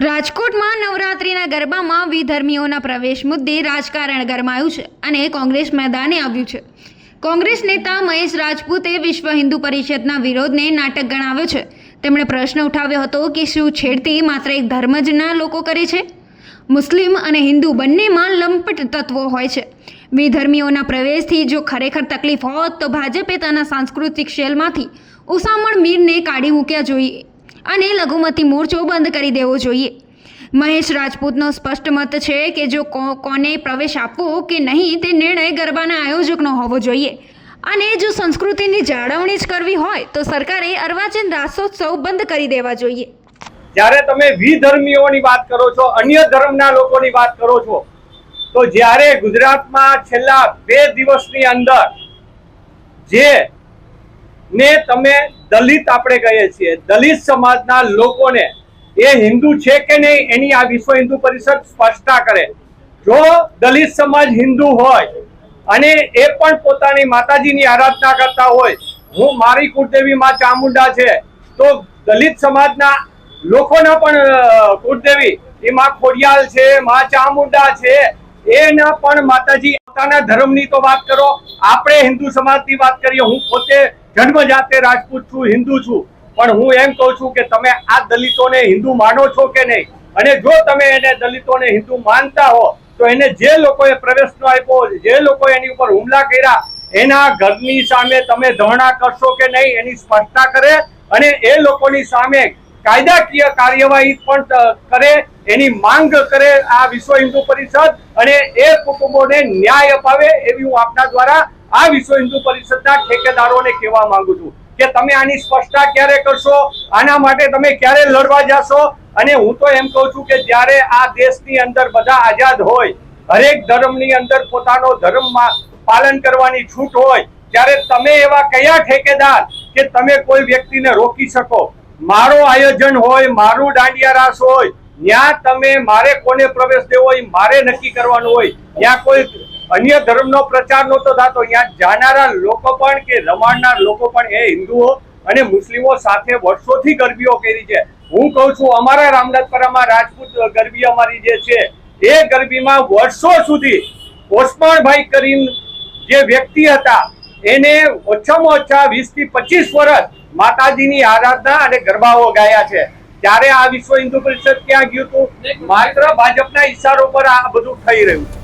રાજકોટમાં નવરાત્રિના ગરબામાં વિધર્મીઓના પ્રવેશ મુદ્દે રાજકારણ ગરમાયું છે અને કોંગ્રેસ મેદાને આવ્યું છે. કોંગ્રેસ નેતા મહેશ રાજપૂતે વિશ્વ હિન્દુ પરિષદના વિરોધને નાટક ગણાવ્યો છે. તેમણે પ્રશ્ન ઉઠાવ્યો હતો કે શું છેડતી માત્ર એક ધર્મ જ ના લોકો કરે છે? મુસ્લિમ અને હિન્દુ બંનેમાં લંપટ તત્વો હોય છે. વિધર્મીઓના પ્રવેશથી જો ખરેખર તકલીફ હોત તો ભાજપે તેના સાંસ્કૃતિક શેલમાંથી ઉસામણ મીરને કાઢી મૂક્યા જોઈએ. અને લઘુમતી મોરચો બંધ કરી દેવો જોઈએ. મહેશ રાજપૂતનો સ્પષ્ટ મત છે કે જો કોને પ્રવેશ આપવો કે નહીં તે નિર્ણય ગરબાના આયોજકનો હોવો જોઈએ. અને જો સંસ્કૃતિની જાળવણી જ કરવી હોય તો સરકારે અર્વાચીન રાસોત્સવ બંધ કરી દેવા જોઈએ. જ્યારે તમે વિધર્મીઓની વાત કરો છો, અન્ય ધર્મના લોકોની વાત કરો છો, તો જ્યારે ગુજરાતમાં છેલ્લા બે દિવસની અંદર જે ને તમે દલિત આપણે કહીએ છીએ. દલિત સમાજના લોકોને એ હિન્દુ છે કે નહીં એની આ વિશ્વ હિન્દુ પરિષદ સ્પષ્ટતા કરે. જો દલિત સમાજ હિન્દુ હોય અને એ પણ પોતાની માતાજીની આરાધના કરતા હોય, હું મારી કુળદેવી માં ચામુંડા છે, તો દલિત સમાજના લોકોના પણ કુળદેવી એ માં ખોડિયાલ છે માં ચામુંડા છે, એના પણ માતાજી પોતાના ધર્મની તો વાત કરો. આપણે હિન્દુ સમાજની વાત કરીએ, હું પોતે જન્મ જાતે રાજપૂત છું, હિન્દુ છું. પણ હું એમ કહું છું કે તમે આ દલિતોને હિન્દુ માનો છો કે નહીં? અને જો તમે એને દલિતોને હિન્દુ માનતા હો, તો એને જે લોકોએ પ્રવેશ આપ્યો, જે લોકો એની ઉપર હુમલા કર્યા, એના ઘરની સામે તમે ધરણા કરશો કે નહીં, એની સ્પષ્ટતા કરે અને એ લોકોની સામે કાયદાકીય કાર્યવાહી પણ કરે, એની માંગ કરે આ વિશ્વ હિન્દુ પરિષદ અને એ કુટુંબોને ન્યાય અપાવે એવી હું આપના દ્વારા આ વિશ્વ હિન્દુ પરિષદના ઠેકેદારોને કહેવા માંગુ છું કે તમે આની સ્પષ્ટતા ક્યારે કરશો? આના માટે તમે ક્યારે લડવા જાશો? અને હું તો એમ કહું છું કે જ્યારે આ દેશની અંદર બધા આઝાદ હોય, હરેક ધર્મની અંદર પોતાનો ધર્મમાં પાલન કરવાની છૂટ હોય, ત્યારે તમે એવા કયા ઠેકેદાર કે તમે કોઈ વ્યક્તિને રોકી શકો? મારો આયોજન હોય, મારું દાંડિયા રાસ હોય, ત્યાં તમે મારે કોને પ્રવેશ દેવો હોય, મારે નક્કી કરવાનું હોય, ત્યાં કોઈ અન્ય ધર્મનો પ્રચાર નહોતો થતો. અહીંયા જાનારા લોકો પણ કે રમાડનાર લોકો પણ એ હિન્દુઓ અને મુસ્લિમો સાથે વર્ષોથી ગરબીઓ કરી છે. હું કહું છું, અમારા રામનાથપરામાં રાજપૂત ગરબી અમારી જે છે, એ ગરબીમાં વર્ષો સુધી ઓસમાણભાઈ કરીમ જે વ્યક્તિ હતા, એને ઓછામાં ઓછા વીસથી પચીસ વર્ષ માતાજીની આરાધના અને ગરબાઓ ગાયા છે. ત્યારે આ વિશ્વ હિન્દુ પરિષદ ક્યાં ગયું હતું? માત્ર ભાજપના ઈશારો પર આ બધું થઈ રહ્યું. છે